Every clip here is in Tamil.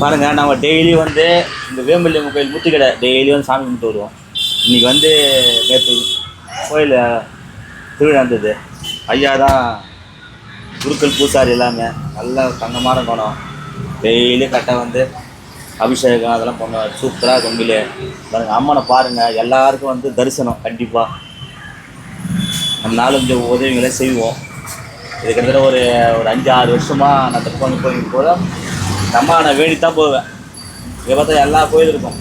பாருங்க நம்ம டெய்லி வந்து இந்த வேம்பல்லியம்மன் கோயில் முத்துக்கடை டெய்லி வந்து சாமி கும்பிட்டு வருவோம். இன்னைக்கு வந்து நேற்று கோயில் திருவிழா இருந்தது. ஐயா தான் குருக்கள் பூசாரி எல்லாமே நல்ல தங்கமான குணம். டெய்லி கரெக்டாக வந்து அபிஷேகம் அதெல்லாம் பண்ணுவார். சூப்பராக கொங்கிலே பாருங்க அம்மனை பாருங்கள் எல்லாருக்கும் வந்து தரிசனம் கண்டிப்பாக நம்ம நாலஞ்சு உதவிகளை செய்வோம். இது கிட்டத்தட்ட ஒரு ஒரு அஞ்சு ஆறு வருஷமாக நான் திருப்பணி கோயிலுக்கு போதும் நம்ம நான் வேண்டி தான் போவேன். இங்கே பார்த்தா எல்லா கோயில் இருக்கும்.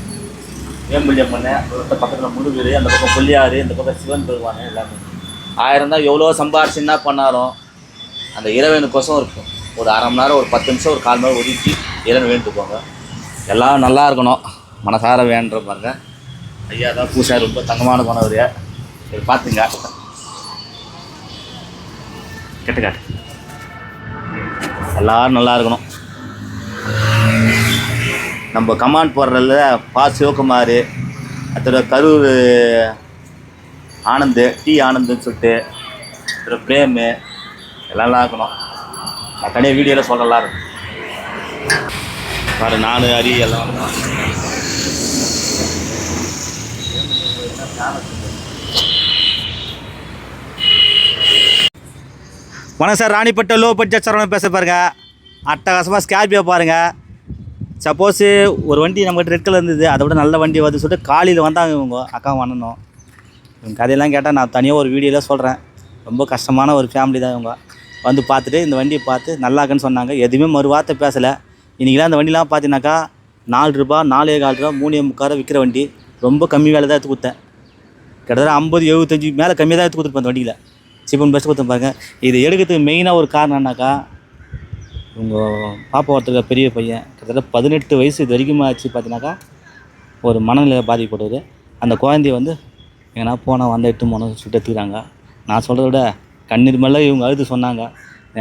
வேம்புலியம்மன் ஒரு பக்கத்தில் முருகர் அந்த பக்கம் புள்ளியாறு இந்த பக்கம் சிவன் பெருவான் எல்லாமே. ஆயிரம் தான் எவ்வளோ சம்பாரிச்சு என்ன பண்ணாலும் அந்த இறைவனுக்கோசம் இருக்கும். ஒரு அரை மணி நேரம் ஒரு பத்து நிமிஷம் ஒரு கால் மணி நேரம் ஒதுக்கி இறைவன் வேண்டிட்டு எல்லாம் நல்லா இருக்கணும். மனசார வேண்டுற பாருங்க. ஐயா தான் பூசா ரொம்ப தங்கமான போனவர் சரி பார்த்துங்க. கெட்டுக்காட்டு. எல்லோரும் நல்லா இருக்கணும். நம்ம கமாண்ட் போடுறதுல பா சிவகுமார் அதோட கரூர் ஆனந்த் டி ஆனந்துன்னு சொல்லிட்டு அப்புறம் பிரேமு எல்லாம் இருக்கணும். நான் தனியாக வீடியோவில் சொல்லலாம் இருக்கும் பாரு நான் அரி எல்லாம் வணக்கம் சார் ராணிப்பட்ட லோ பட்ஜெட் சரவணன் பேச பாருங்க. அட்டகாசமாக ஸ்கார்பியோ பாருங்கள் சப்போஸு ஒரு வண்டி நம்மகிட்ட ரெட் கலர் இருந்தது அதை விட நல்ல வண்டி வந்து சொல்லிட்டு காலையில் வந்தாங்க இவங்க அக்கா வண்ணனும் இவங்க கதையெல்லாம் கேட்டால் நான் தனியாக ஒரு வீடியோவில் சொல்கிறேன் ரொம்ப கஷ்டமான ஒரு ஃபேமிலி தான் இவங்க. வந்து பார்த்துட்டு இந்த வண்டியை பார்த்து நல்லா இருக்குன்னு சொன்னாங்க. எதுவுமே மறு வார்த்தை பேசலை. இன்றைக்கெலாம் அந்த வண்டிலாம் பார்த்தீங்கன்னாக்கா நாலு ரூபா நாலே கால் ரூபா மூணே முக்கால் விற்கிற வண்டி. ரொம்ப கம்மி வேலை தான் எடுத்து கொடுத்தேன். கிட்டத்தட்ட ஐம்பது எழுபத்தஞ்சி மேலே கம்மியாக தான் எடுத்து கொடுத்துருப்பேன் அந்த வண்டியில். சிப்பன் பெஸ்ட் கொடுத்து பாருங்கள் இது எடுக்கிறதுக்கு மெயினாக ஒரு காரணம் உங்கள் பாப்பா ஒருத்தர் பெரிய பையன் கிட்டத்தட்ட பதினெட்டு வயசு இது வரைக்கும் ஆச்சு பார்த்தீங்கன்னாக்கா ஒரு மனநிலை பாதிக்கப்படுது. அந்த குழந்தைய வந்து எங்கன்னா போனால் வந்த எட்டு போனோம் சுட்டு எடுத்துக்கிறாங்க. நான் சொல்கிறத விட கண்ணீர் மேலே இவங்க அழுது சொன்னாங்க.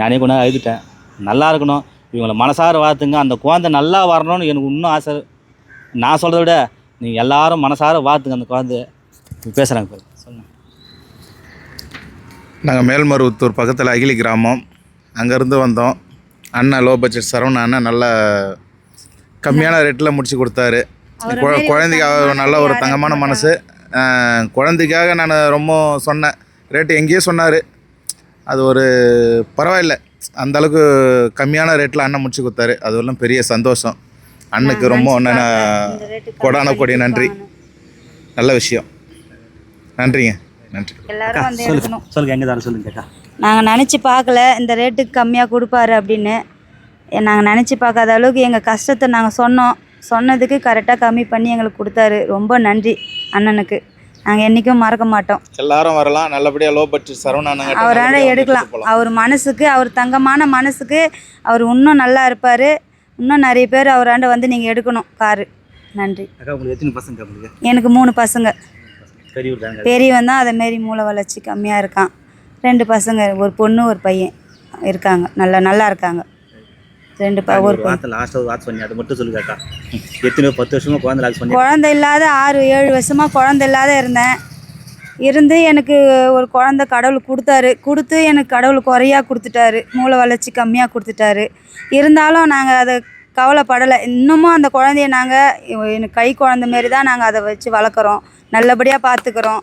நானே கொண்டா அழுதுட்டேன். நல்லா இருக்கணும். இவங்களை மனசார வாழ்த்துங்க அந்த குழந்தை நல்லா வரணும்னு எனக்கு இன்னும் ஆசை நான் சொல்கிறத விட நீங்கள் எல்லாரும் மனசார வாழ்த்துங்க அந்த குழந்தை பேசுகிறாங்க பாரு. சொல்லுங்கள் நாங்கள் மேல்மருவத்தூர் பக்கத்தில் அகிலி கிராமம். அங்கேருந்து வந்தோம். அண்ணன் லோ பட்ஜெட் சரவண அண்ணன் நல்ல கம்மியான ரேட்டில் முடிச்சு கொடுத்தாரு. குழ- குழந்தைக்கு அவர் நல்ல ஒரு தங்கமான மனசு. குழந்தைக்காக நான் ரொம்ப சொன்னேன். ரேட்டு எங்கேயோ சொன்னார். அது ஒரு பரவாயில்ல. அந்த அளவுக்கு கம்மியான ரேட்டில் அண்ணன் முடிச்சு கொடுத்தாரு. அது எல்லாம் பெரிய சந்தோஷம். அண்ணுக்கு ரொம்ப ஒன்று கொடான கொடி நன்றி. நல்ல விஷயம். நன்றிங்க. நன்றி. எல்லாரும் சொல்லுங்கள் எங்கே தர சொல்லுங்க கேட்டா நாங்கள் நினச்சி பார்க்கல இந்த ரேட்டுக்கு கம்மியாக கொடுப்பாரு அப்படின்னு. நாங்கள் நினச்சி பார்க்காத அளவுக்கு எங்கள் கஷ்டத்தை நாங்கள் சொன்னோம். சொன்னதுக்கு கரெக்டாக கம்மி பண்ணி எங்களுக்கு கொடுத்தாரு. ரொம்ப நன்றி அண்ணனுக்கு. நாங்கள் என்றைக்கும் மறக்க மாட்டோம். எல்லாரும் வரலாம். நல்லபடியாக லோ பட்ஜெட் சரவணானங்க அவரால் எடுக்கலாம். அவர் மனசுக்கு அவர் தங்கமான மனசுக்கு அவர் இன்னும் நல்லா இருப்பார். இன்னும் நிறைய பேர் அவராண்ட வந்து நீங்கள் எடுக்கணும் காரு. நன்றி. அக்கா உங்களுக்கு எத்தனை பசங்க உங்களுக்கு? எனக்கு மூணு பசங்க. பெரியவன் தான் அதேமாரி மூளை வளர்ச்சி கம்மியாக இருக்கான். ரெண்டு பசங்க ஒரு பொண்ணு ஒரு பையன் இருக்காங்க. நல்லா நல்லா இருக்காங்க. ரெண்டு ப ஒரு வார்த்தை லாஸ்ட்டாக ஒரு வார்த்தை சொன்னி அதை மட்டும் சொல்லுங்க அக்கா எத்தனை பத்து வருஷமா குழந்தை இல்லாத ஆறு ஏழு வருஷமாக குழந்தை இல்லாத இருந்தேன். இருந்து எனக்கு ஒரு குழந்தை கடவுள் கொடுத்தாரு. கொடுத்து எனக்கு கடவுள் குறையா கொடுத்துட்டாரு. மூளை வளர்ச்சி கம்மியாக கொடுத்துட்டாரு. இருந்தாலும் நாங்கள் அதை கவலைப்படலை. இன்னமும் அந்த குழந்தைய நாங்கள் எனக்கு கை குழந்தை மாரி தான் நாங்கள் அதை வச்சு வளர்க்குறோம். நல்லபடியாக பார்த்துக்குறோம்.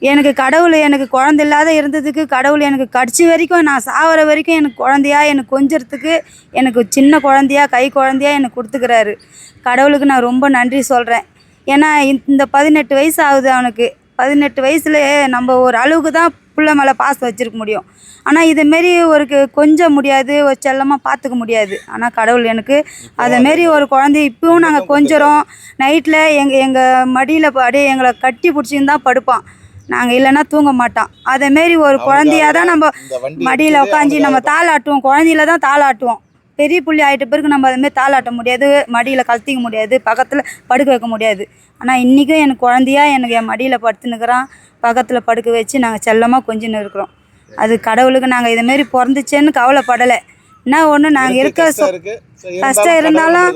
எனக்கு கடவுள் எனக்கு குழந்தை இல்லாத இருந்ததுக்கு கடவுள் எனக்கு கடிச்சு வரைக்கும் நான் சாவர வரைக்கும் எனக்கு குழந்தையா எனக்கு கொஞ்சறதுக்கு எனக்கு சின்ன குழந்தையா கை குழந்தையா எனக்கு கொடுத்துக்கிறாரு. கடவுளுக்கு நான் ரொம்ப நன்றி சொல்கிறேன் ஏன்னா இந்த- பதினெட்டு வயசு ஆகுது அவனுக்கு. பதினெட்டு வயசுல நம்ம ஒரு அளவுக்கு தான் புள்ள மேலே பாசம் வச்சிருக்க முடியும். ஆனால் இதுமாரி ஒரு கொஞ்சம் முடியாது ஒரு செல்லமாக பார்த்துக்க முடியாது. ஆனால் கடவுள் எனக்கு அதேமாரி ஒரு குழந்தைய இப்பவும் நாங்கள் கொஞ்சறோம். நைட்டில் எங்கள் எங்கள் மடியில் அப்படியே எங்களை கட்டி பிடிச்சின்னு தான் படுப்பான். நாங்கள் இல்லைன்னா தூங்க மாட்டான் அதேமாரி ஒரு குழந்தையா தான் நம்ம மடியில் உட்காந்து நம்ம தாளாட்டுவோம். குழந்தையில தான் தாளாட்டுவோம். பெரிய புள்ளி ஆகிட்ட பிறகு நம்ம அதுமாரி தாளாட்ட முடியாது மடியில் கழட்டிக்க முடியாது பக்கத்தில் படுக்க வைக்க முடியாது. ஆனால் இன்றைக்கும் எனக்கு குழந்தையா எனக்கு என் மடியில் படுத்துனுக்குறான் பக்கத்தில் படுக்க வச்சு நாங்கள் செல்லமாக கொஞ்சின்னு இருக்கிறோம். அது கடவுளுக்கு நாங்கள் இதுமாரி பிறந்துச்சேன்னு கவலைப்படலை. என்ன ஒன்று நாங்கள் இருக்க கஷ்டம் இருந்தாலும்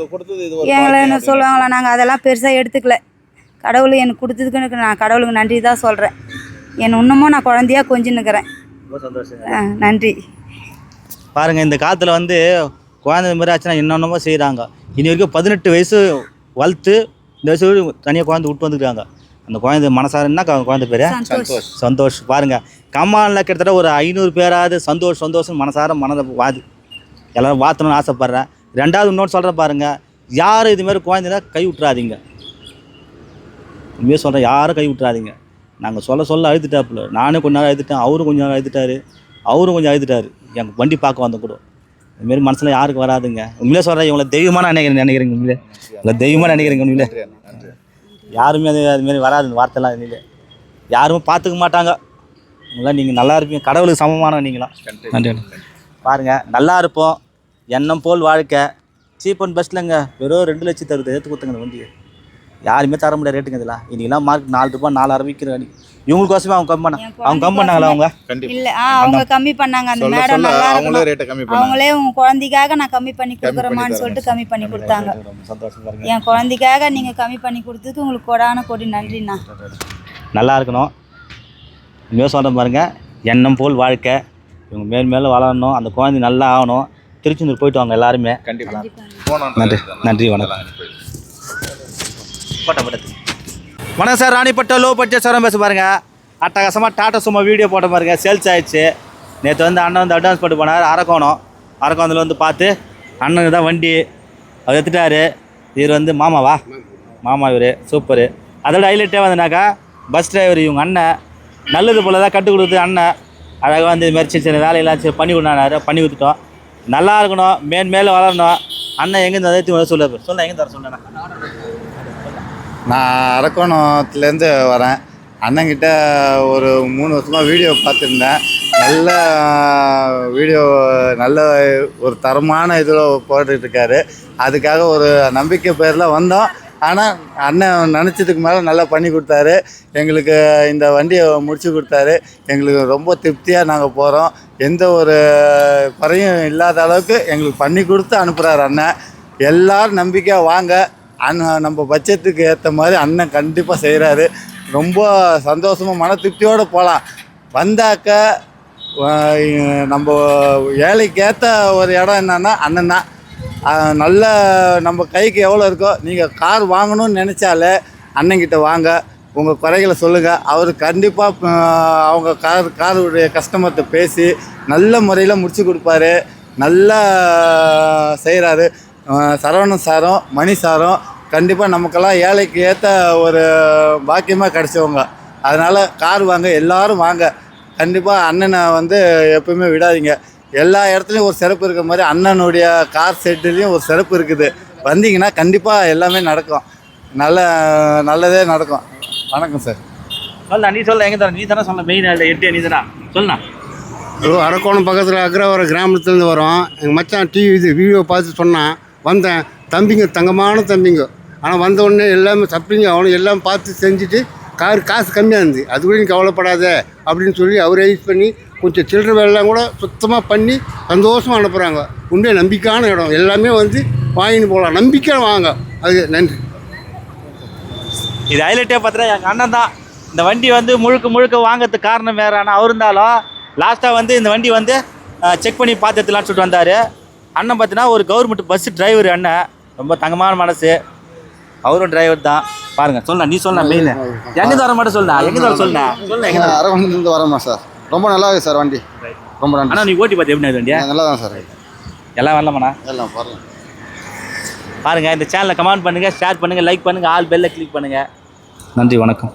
எங்களை என்ன. சொல்லுவாங்களா நாங்கள் அதெல்லாம் பெருசாக எடுத்துக்கல. கடவுள் எனக்கு கொடுத்ததுக்கு எனக்கு நான் கடவுளுக்கு நன்றி தான் சொல்கிறேன் என் இன்னமும் நான் குழந்தையா கொஞ்சின்னுக்கிறேன் ரொம்ப சந்தோஷம். நன்றி. பாருங்க இந்த காலத்தில் வந்து குழந்தை மாதிரி ஆச்சுன்னா என்னென்னமோ செய்கிறாங்க இனி வரைக்கும் பதினெட்டு வயசு வளர்த்து இந்த வயசு தனியாக குழந்தை விட்டு வந்துருக்காங்க. அந்த குழந்தை மனசார என்ன கு- குழந்தை பேர்? சந்தோஷ். சந்தோஷ். பாருங்க கம்மானில் கிட்டத்தட்ட ஒரு ஐநூறு பேராவது சந்தோஷ் சந்தோஷம் மனசார மனதை வாது. எல்லாரும் வாத்தணும்னு ஆசைப்பட்றேன். ரெண்டாவது இன்னொன்று சொல்கிறேன் பாருங்க யாரும் இதுமாரி குழந்தைங்க கை விட்றாதீங்க உண்மையாக சொல்கிறேன் யாரும் கை விட்றாதீங்க நாங்கள் சொல்ல சொல்ல அழுதுட்டாப்புல. நானும் கொஞ்ச நேரம் அழுதுட்டேன் அவரும் கொஞ்ச நேரம் அழுதுட்டாரு அவரும் கொஞ்சம் அழுதுட்டாரு. எங்கள் வண்டி பார்க்க வந்த கூட. இதுமாரி மனசில் யாருக்கு வராதுங்க. உண்மையிலே சொல்கிறேன் இவங்களை தெய்வமாக நினைக்கிறேன் நினைக்கிறேங்க உண்மையிலே? இவங்களை தெய்வமாக நினைக்கிறேங்க உண்மையிலே? யாருமே அது அதுமாரி வராது இந்த வார்த்தைலாம் உண்மையிலே யாரும் பார்த்துக்க மாட்டாங்க. உங்களாம் நீங்கள் நல்லா இருப்பீங்க. கடவுளுக்கு சமமான நீங்களாம் நன்றி பாருங்கள் நல்லா இருப்போம். எண்ணம் போல் வாழ்க்கை. சீப் அண்ட் பெஸ்ட்லங்க. வெறும் ரெண்டு லட்சத்து அறுபது எடுத்து கொடுத்துங்க வண்டியை. யாருமே தர முடியாத ரேட்டுங்க இதெல்லாம் இன்னைக்கெல்லாம் மார்க் நாலு ரூபாய் நாலு ஆரம்பிக்கிற அடி இவங்களுக்கோசமே அவங்க கம் பண்ண அவங்க கம் பண்ணாங்களா அவங்க? கண்டிப்பா. இல்ல ஆ அவங்க கம்மி பண்ணாங்க. அந்த மேடம் நல்லா அவங்களே ரேட்டை கம்மி பண்ணாங்க. அவங்களே உங்க குழந்தைக்காக நான் கம்மி பண்ணி கொடுக்குறேமான்னு. சொல்லிட்டு கம்மி பண்ணி கொடுத்தாங்க. ரொம்ப சந்தோஷம் பாருங்க என் குழந்தைக்காக நீங்க கம்மி பண்ணி கொடுத்ததுக்கு உங்களுக்கு கொடான கொடி நன்றிண்ணா. நல்லா இருக்கணும். இனிமேல் சொல்கிறேன் பாருங்க எண்ணம் போல் வாழ்க்கை. இவங்க மேல் மேலே வளரணும். அந்த குழந்தை நல்லா ஆகணும். திருச்செந்தூர் போயிட்டு வாங்க எல்லாருமே. நன்றி நன்றி வணக்கம். வணக்கம் சார் ராணிப்பட்ட லோ பட்ஜெட் சாரம் பேச பாருங்க. அட்டகாசமாக டாட்டா சும்மா வீடியோ போட்ட பாருங்க. சேல்ஸ் ஆயிடுச்சு. நேற்று வந்து அண்ணன் வந்து அட்வான்ஸ் போட்டு போனார். அரக்கோணம். அரக்கோணத்தில் வந்து பார்த்து அண்ணனுக்கு தான் வண்டி. அவர் எடுத்துட்டாரு. இவர் வந்து மாமாவா? மாமா இவர். சூப்பரு அதோட ஹைலைட்டே வந்தனாக்கா பஸ் டிரைவர் இவங்க அண்ணன். நல்லது போல் தான் கற்றுக் கொடுத்து அண்ணன். அழகாக வந்து இது மாதிரி சின்ன சின்ன வேலையெல்லாம் சரி பண்ணி கொடுனாரு பண்ணி கொடுத்துட்டோம். நல்லா இருக்கணும். மேன் மேலே வளரணும். அண்ணன் எங்கேருந்து வந்து சொல்ல சொல்ல எங்கே தர சொன்னேன் நான் அரக்கோணத்துலேருந்து வரேன். அண்ணங்கிட்ட ஒரு மூணு வருஷமாக வீடியோ பார்த்துருந்தேன். நல்ல வீடியோ நல்ல ஒரு தரமான இதில் போட்டுட்ருக்காரு. அதுக்காக ஒரு நம்பிக்கை பேரில் வந்தோம். ஆனால் அண்ணன் நினச்சதுக்கு மேலே நல்லா பண்ணி கொடுத்தாரு. எங்களுக்கு இந்த வண்டியை முடிச்சு கொடுத்தாரு. எங்களுக்கு ரொம்ப திருப்தியாக நாங்கள் போகிறோம் எந்த ஒரு குறையும் இல்லாத அளவுக்கு எங்களுக்கு பண்ணி கொடுத்து அனுப்புகிறாரு அண்ணன். எல்லோரும் நம்பிக்கையாக வாங்க. அண்ணன் நம்ம பட்ஜெட்டுக்கு ஏற்ற மாதிரி அண்ணன் கண்டிப்பாக செய்கிறாரு ரொம்ப சந்தோஷமாக மன திருப்தியோடு போகலாம் வந்தாக்க நம்ம ஏழைக்கு ஏற்ற ஒரு இடம் என்னன்னா அண்ணன் தான். நல்ல நம்ம கைக்கு எவ்வளோ இருக்கோ நீங்கள் கார் வாங்கணும்னு நினச்சாலே அண்ணன்கிட்ட வாங்க. உங்கள் குறைகளை சொல்லுங்கள் அவர் கண்டிப்பாக அவங்க கார் காருடைய கஸ்டமர்கிட்ட பேசி நல்ல முறையில் முடிச்சு கொடுப்பாரு. நல்லா செய்கிறாரு சரவணன் சாரும் மணி சாரும் கண்டிப்பாக நமக்கெல்லாம் ஏழைக்கு ஏற்ற ஒரு பாக்கியமாக கிடச்சவங்க. அதனால் கார் வாங்க எல்லாரும் வாங்க. கண்டிப்பாக அண்ணனை வந்து எப்பவுமே விடாதீங்க. எல்லா இடத்துலையும் ஒரு சிறப்பு இருக்கிற மாதிரி அண்ணனுடைய கார் செட்டுலேயும் ஒரு சிறப்பு இருக்குது. வந்தீங்கன்னா கண்டிப்பாக எல்லாமே நடக்கும். நல்ல நல்லதே நடக்கும். வணக்கம் சார். சொல்ல நீ சொல்ல எங்கே தர நீ தானே சொல்ல மெயின் எட்டு நீ தானே? சொல்லண்ணா. அரக்கோணம் பக்கத்தில் அக்ரவர கிராமத்துலேருந்து வரோம். எங்கள் மச்சான் டிவி இது வீடியோ பார்த்து சொன்னான். வந்தேன். தம்பிங்க தங்கமான தம்பிங்க. ஆனால் வந்த உடனே எல்லாமே தப்பிங்க. அவனும் எல்லாம் பார்த்து செஞ்சுட்டு கார் காசு கம்மியாக இருந்து. அது கூட கவலைப்படாத அப்படின்னு சொல்லி அவரே யூஸ் பண்ணி கொஞ்சம் சில்லறை வேலைலாம் கூட சுத்தமாக பண்ணி சந்தோஷமாக அனுப்புகிறாங்க உண்மையாக நம்பிக்கையான இடம். எல்லாமே வந்து வாங்கின்னு போகலாம். நம்பிக்கையான வாங்க. அது நன்றி. இது ஹைலைட்டே பார்த்தா எங்கள் அண்ணன் தான். இந்த வண்டி வந்து முழுக்க முழுக்க வாங்கிறதுக்கு காரணம் வேறு. ஆனால் அவர் இருந்தாலும் லாஸ்ட்டாக வந்து இந்த வண்டி வந்து செக் பண்ணி பார்த்து சொல்லிட்டு வந்தார். அண்ணன் பார்த்தீங்கன்னா ஒரு கவர்மெண்ட் பஸ் டிரைவர் அண்ணன். ரொம்ப தங்கமான மனசு. அவரும் டிரைவர் தான். பாருங்க சொல்ல நீ சொல்ல மெயின் எங்கே தர மட்டும் சொல்ல எங்கே தர சொல்ல சொல்ல எங்கே தர அரவணைலேருந்து வரோம்மா சார் ரொம்ப நல்லா இருக்குது சார் வண்டி. ரொம்ப நன்றி அண்ணா நீ ஓட்டி பார்த்து எப்படி வண்டியா? நல்லா தான் சார் எல்லாம் வரலாமாண்ணா? எல்லாம் வரலாம். பாருங்கள் இந்த சேனலை கமெண்ட் பண்ணுங்கள் ஷேர் பண்ணுங்கள் லைக் பண்ணுங்கள் ஆல் பெல்லை கிளிக் பண்ணுங்கள் நன்றி வணக்கம்.